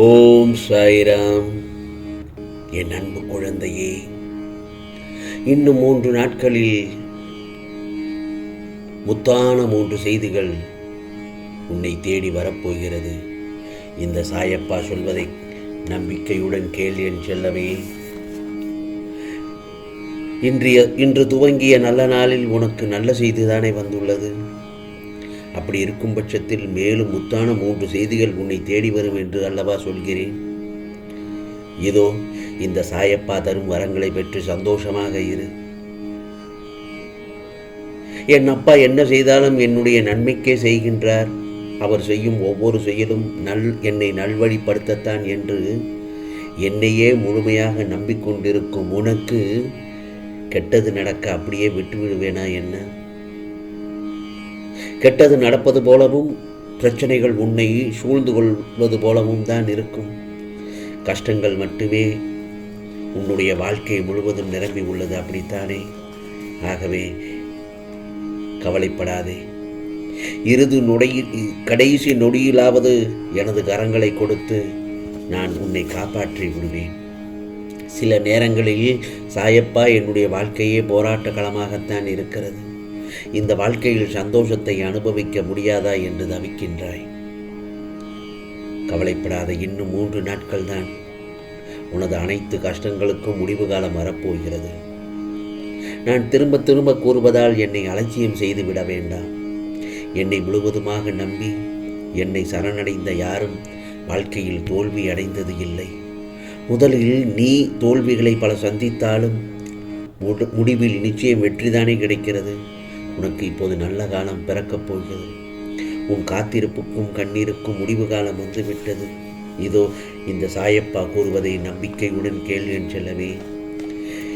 ஓம் சாய்ராம். என் அன்பு குழந்தையே இன்னும் மூன்று நாட்களில் முத்தான மூன்று செய்திகள் உன்னை தேடி வரப்போகிறது. இந்த சாயப்பா சொல்வதை நம்பிக்கையுடன் கேள் என் செல்லவே இன்றைய இன்று துவங்கிய நல்ல நாளில் உனக்கு நல்ல செய்திதானே வந்துள்ளது. அப்படி இருக்கும் பட்சத்தில் மேலும் முத்தான மூன்று செய்திகள் உன்னை தேடி வரும் என்று அல்லவா சொல்கிறேன். இதோ இந்த சாயப்பா தரும் வரங்களை பெற்று சந்தோஷமாக இரு. என் அப்பா என்ன செய்தாலும் என்னுடைய நன்மைக்கே செய்கின்றார். அவர் செய்யும் ஒவ்வொரு செயலும் நல் என்னை நல்வழிப்படுத்தத்தான் என்று என்னையே முழுமையாக நம்பிக்கொண்டிருக்கும் உனக்கு கெட்டது நடக்க அப்படியே விட்டுவிடுவேனா என்ன? கெட்டது நடப்பது போலவும் பிரச்சனைகள் உன்னை சூழ்ந்து கொள்வது போலவும் தான் இருக்கும். கஷ்டங்கள் மட்டுமே உன்னுடைய வாழ்க்கை முழுவதும் நிரம்பி உள்ளது அப்படித்தானே? ஆகவே கவலைப்படாதே. இறுதி நொடியில் கடைசி நொடியிலாவது எனது கரங்களை கொடுத்து நான் உன்னை காப்பாற்றி விடுவேன். சில நேரங்களில் சாயப்பா என்னுடைய வாழ்க்கையே போராட்ட களமாகத்தான் இருக்கிறது. இந்த வாழ்க்கையில் சந்தோஷத்தை அனுபவிக்க முடியாதா என்று தவிக்கின்றாய். கவலைப்படாத இன்னும் மூன்று நாட்கள் தான். உனது அனைத்து கஷ்டங்களுக்கும் முடிவு காலம் வரப்போகிறது. நான் திரும்ப திரும்ப கூறுவதால் என்னை அலட்சியம் செய்து விட வேண்டாம். என்னை முழுவதுமாக நம்பி என்னை சரணடைந்த யாரும் வாழ்க்கையில் தோல்வி அடைந்தது இல்லை. முதலில் நீ தோல்விகளை பல சந்தித்தாலும் முடிவில் நிச்சயம் வெற்றிதானே கிடைக்கிறது. உனக்கு இப்போது நல்ல காலம் பிறக்கப் போகிறது. உன் காத்திருப்புக்கும் கண்ணீருக்கும் முடிவு காலம் வந்துவிட்டது. இதோ இந்த சாயப்பா கூறுவதை நம்பிக்கையுடன் கேள்வி செல்லவே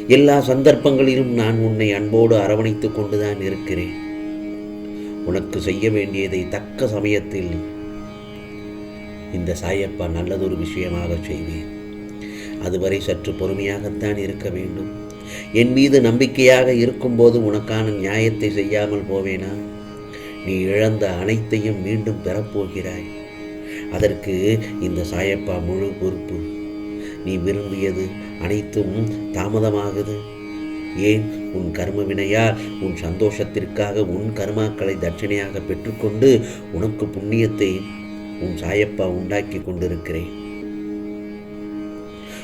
எல்லா சந்தர்ப்பங்களிலும் நான் உன்னை அன்போடு அரவணைத்துக் கொண்டுதான் இருக்கிறேன். உனக்கு செய்ய வேண்டியதை தக்க சமயத்தில் இந்த சாயப்பா நல்லதொரு விஷயமாக செய்வேன். அதுவரை சற்று பொறுமையாகத்தான் இருக்க வேண்டும். என் மீது நம்பிக்கையாக இருக்கும்போது உனக்கான நியாயத்தை செய்யாமல் போவேனா? நீ இழந்த அனைத்தையும் மீண்டும் பெறப்போகிறாய். அதற்கு இந்த சாயப்பா முழு பொறுப்பு. நீ விரும்பியது அனைத்தும் தாமதமாகுது. ஏன் உன் கர்ம வினையால் உன் சந்தோஷத்திற்காக உன் கர்மாக்களை தட்சணையாக பெற்றுக்கொண்டு உனக்கு புண்ணியத்தை உன் சாயப்பா உண்டாக்கி கொண்டிருக்கிறேன்.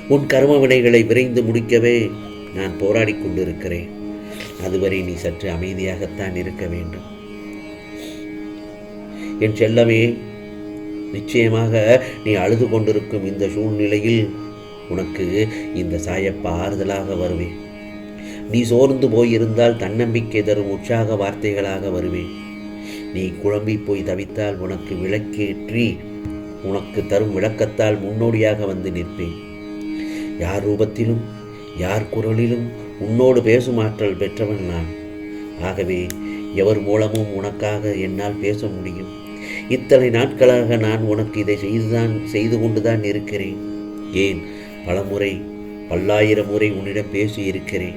உன் கர்ம வினைகளை விரைந்து முடிக்கவே நான் போராடி கொண்டிருக்கிறேன். அதுவரை நீ சற்று அமைதியாகத்தான் இருக்க வேண்டும். என் செல்லமே நிச்சயமாக நீ அழுது கொண்டிருக்கும் இந்த சூழ்நிலையில் உனக்கு இந்த சாயப்பா ஆறுதலாக வருவேன். நீ சோர்ந்து போயிருந்தால் தன்னம்பிக்கை தரும் உற்சாக வார்த்தைகளாக வருவேன். நீ குழம்பி போய் தவித்தால் உனக்கு விளக்கேற்றி உனக்கு தரும் விளக்கத்தால் முன்னோடியாக வந்து நிற்பேன். யார் ரூபத்திலும் யார் குரலிலும் உன்னோடு பேசும் ஆற்றல் பெற்றவன் நான். ஆகவே எவர் மூலமும் உனக்காக என்னால் பேச முடியும். இத்தனை நாட்களாக நான் உனக்கு இதை செய்துதான் செய்து கொண்டுதான் இருக்கிறேன். ஏன்? பலமுறை பல்லாயிரம் முறை உன்னிடம் பேசியிருக்கிறேன்.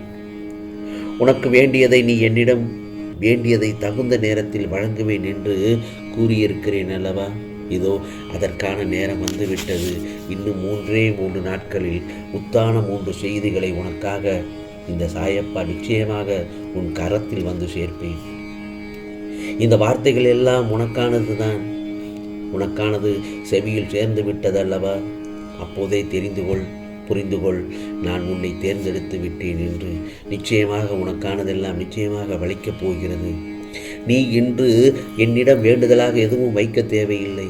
உனக்கு வேண்டியதை நீ என்னிடம் வேண்டியதை தகுந்த நேரத்தில் வழங்குவேன் என்று கூறியிருக்கிறேன் அல்லவா? இதோ அதற்கான நேரம் வந்துவிட்டது. இன்னும் மூன்றே மூன்று நாட்களில் முத்தான மூன்று செய்திகளை உனக்காக இந்த சாயப்பா நிச்சயமாக உன் கரத்தில் வந்து சேர்ப்பேன். இந்த வார்த்தைகள் எல்லாம் உனக்கானது தான் உனக்கானது செவியில் சேர்ந்து விட்டதல்லவா? அப்போதே தெரிந்து கொள் புரிந்து கொள். நான் உன்னை தேர்ந்தெடுத்து விட்டேன் என்று நிச்சயமாக உனக்கானதெல்லாம் நிச்சயமாக வலிக்கப் போகிறது. நீ இன்று என்னிடம் வேண்டுதலாக எதுவும் வைக்க தேவையில்லை.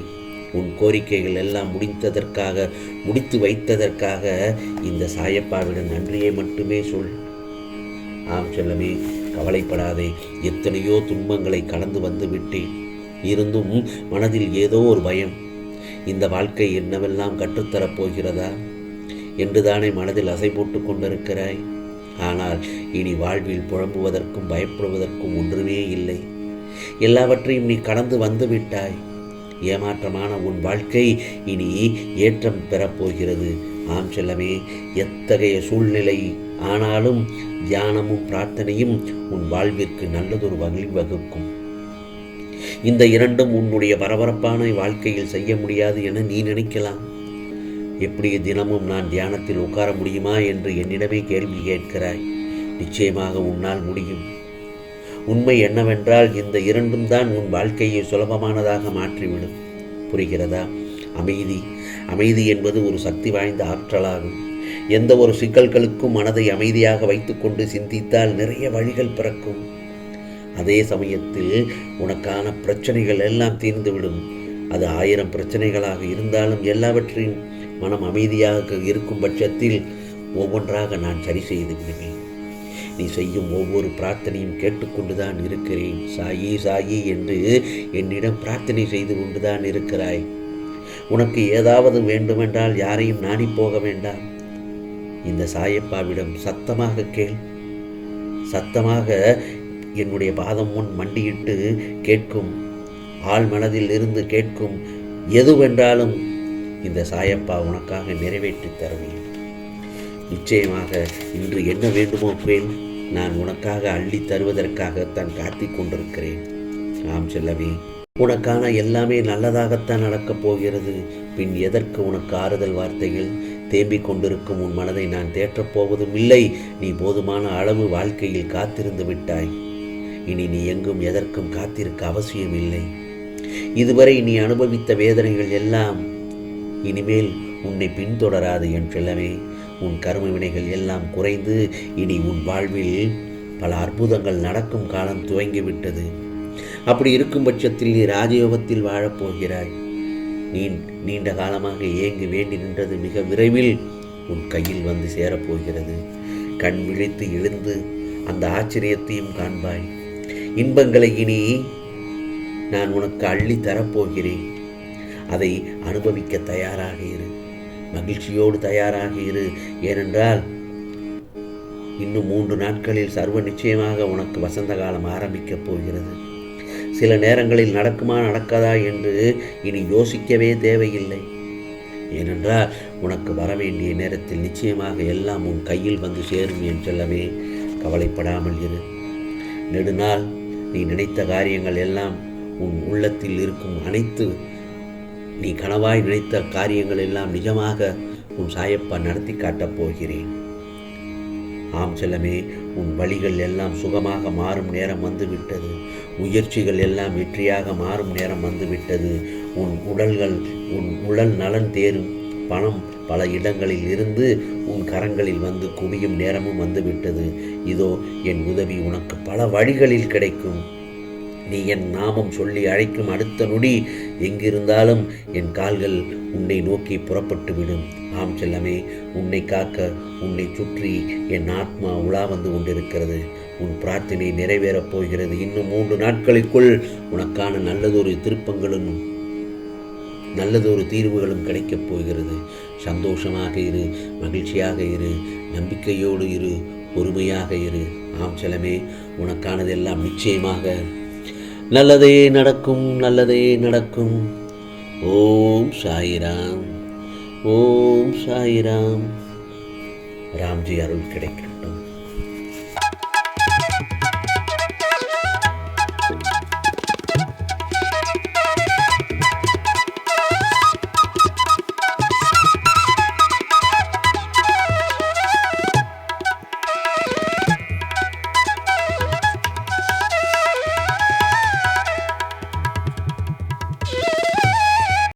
உன் கோரிக்கைகள் எல்லாம் முடித்ததற்காக முடித்து வைத்ததற்காக இந்த சாயப்பாவிடம் நன்றியை மட்டுமே சொல். ஆம் செல்லமே கவலைப்படாதே. எத்தனையோ துன்பங்களை கடந்து வந்து விட்டேன். இருந்தும் மனதில் ஏதோ ஒரு பயம். இந்த வாழ்க்கை என்னவெல்லாம் கற்றுத்தரப் போகிறதா? என்றுதானே மனதில் அசை போட்டு கொண்டிருக்கிறாய். ஆனால் இனி வாழ்வில் புழம்புவதற்கும் பயப்படுவதற்கும் ஒன்றுமே இல்லை. எல்லாவற்றையும் நீ கடந்து வந்து விட்டாய். ஏமாற்றமான உன் வாழ்க்கை இனி ஏற்றம் பெறப்போகிறது. ஆம் செல்லமே எத்தகைய சூழ்நிலை ஆனாலும் தியானமும் பிரார்த்தனையும் உன் வாழ்விற்கு நல்லதொரு வழிவகுக்கும் இந்த இரண்டும் உன்னுடைய பரபரப்பான வாழ்க்கையில் செய்ய முடியாது என நீ நினைக்கலாம். எப்படி தினமும் நான் தியானத்தில் உட்கார முடியுமா என்று என்னிடமே கேள்வி கேட்கிறாய். நிச்சயமாக உன்னால் முடியும். உண்மை என்னவென்றால் இந்த இரண்டும் தான் உன் வாழ்க்கையை சுலபமானதாக மாற்றிவிடும். புரிகிறதா? அமைதி. அமைதி என்பது ஒரு சக்தி வாய்ந்த ஆற்றலாகும். எந்த ஒரு சிக்கல்களுக்கும் மனதை அமைதியாக வைத்துக்கொண்டு சிந்தித்தால் நிறைய வழிகள் பிறக்கும். அதே சமயத்தில் உனக்கான பிரச்சனைகள் எல்லாம் தீர்ந்துவிடும். அது ஆயிரம் பிரச்சனைகளாக இருந்தாலும் எல்லாவற்றையும் மனம் அமைதியாக இருக்கும் பட்சத்தில் ஒவ்வொன்றாக நான் சரி செய்து விடுவேன். நீ செய்யும் ஒவ்வொரு பிரார்த்தனையும் கேட்டுக்கொண்டுதான் இருக்கிறேன். சாயி சாயி என்று என்னிடம் பிரார்த்தனை செய்து கொண்டுதான் இருக்கிறாய். உனக்கு ஏதாவது வேண்டுமென்றால் யாரையும் நாடி போக வேண்டாம். இந்த சாயப்பாவிடம் சத்தமாக கேள். சத்தமாக என்னுடைய பாதம் முன் மண்டியிட்டு கேட்கும். ஆள் மனதில் இருந்து கேட்கும் எதுவென்றாலும் இந்த சாயப்பா உனக்காக நிறைவேற்றி தருவேன். நிச்சயமாக இன்று என்ன வேண்டுமோ கேள். நான் உனக்காக அள்ளி தருவதற்காகத்தான் காத்திக் கொண்டிருக்கிறேன். ஆம் செல்லவே உனக்கான எல்லாமே நல்லதாகத்தான் நடக்கப் போகிறது. பின் எதற்கு உனக்கு ஆறுதல் வார்த்தைகள் தேம்பிக் கொண்டிருக்கும்? உன் மனதை நான் தேற்றப் போவதும் இல்லை. நீ போதுமான அளவு வாழ்க்கையில் காத்திருந்து விட்டாய். இனி நீ எங்கும் எதற்கும் காத்திருக்க அவசியம் இல்லை. இதுவரை நீ அனுபவித்த வேதனைகள் எல்லாம் இனிமேல் உன்னை பின்தொடராது என் செல்லவே உன் கர்ம வினைகள் எல்லாம் குறைந்து இனி உன் வாழ்வில் பல அற்புதங்கள் நடக்கும் காலம் துவங்கிவிட்டது. அப்படி இருக்கும் பட்சத்தில் நீ ராஜயோகத்தில் வாழப்போகிறாய் நீ நீண்ட காலமாக ஏங்கி வேண்டி நின்றது மிக விரைவில் உன் கையில் வந்து சேரப்போகிறது. கண் விழித்து எழுந்து அந்த ஆச்சரியத்தையும் காண்பாய். இன்பங்களை இனி நான் உனக்கு அள்ளி தரப்போகிறேன். அதை அனுபவிக்க தயாராக இரு. மகிழ்ச்சியோடு தயாராக இரு. ஏனென்றால் இன்னும் மூன்று நாட்களில் சர்வ நிச்சயமாக உனக்கு வசந்த காலம் ஆரம்பிக்கப் போகிறது. சில நேரங்களில் நடக்குமா நடக்காதா என்று இனி யோசிக்கவே தேவையில்லை. ஏனென்றால் உனக்கு வர வேண்டிய நேரத்தில் நிச்சயமாக எல்லாம் உன் கையில் வந்து சேரும் என் செல்லவே கவலைப்படாமல் இரு. நெடுநாள் நீ நினைத்த காரியங்கள் எல்லாம் உன் உள்ளத்தில் இருக்கும் அனைத்து நீ கனவாய் நினைத்த காரியங்கள் எல்லாம் நிஜமாக உன் சாயப்பா நடத்தி காட்டப் போகிறேன். ஆம் செல்லமே உன் வழிகள் எல்லாம் சுகமாக மாறும் நேரம் வந்துவிட்டது. முயற்சிகள் எல்லாம் வெற்றியாக மாறும் நேரம் வந்துவிட்டது. உன் உடல்கள் உன் உடல் நலன் தேரும். பணம் பல இடங்களில் இருந்து உன் கரங்களில் வந்து குவியும் நேரமும் வந்துவிட்டது. இதோ என் உதவி உனக்கு பல வழிகளில் கிடைக்கும். நீ என் நாமம் சொல்லி அழைக்கும் அடுத்த நொடி எங்கிருந்தாலும் என் கால்கள் உன்னை நோக்கி புறப்பட்டு விடும். ஆம் செல்லமே உன்னை காக்க உன்னை சுற்றி என் ஆத்மா உலா வந்து கொண்டிருக்கிறது. உன் பிரார்த்தனை நிறைவேறப் போகிறது. இன்னும் மூன்று நாட்களுக்குள் உனக்கான நல்லதொரு திருப்பங்களும் நல்லதொரு தீர்வுகளும் கிடைக்கப் போகிறது. சந்தோஷமாக இரு மகிழ்ச்சியாக இரு நம்பிக்கையோடு இரு பொறுமையாக இரு. ஆம் செலமே உனக்கானதெல்லாம் நிச்சயமாக நல்லதே நடக்கும் நல்லதே நடக்கும். ஓம் சாயிராம் ஓம் சாயிராம். ராம்ஜி அருள் கிடைக்கும்.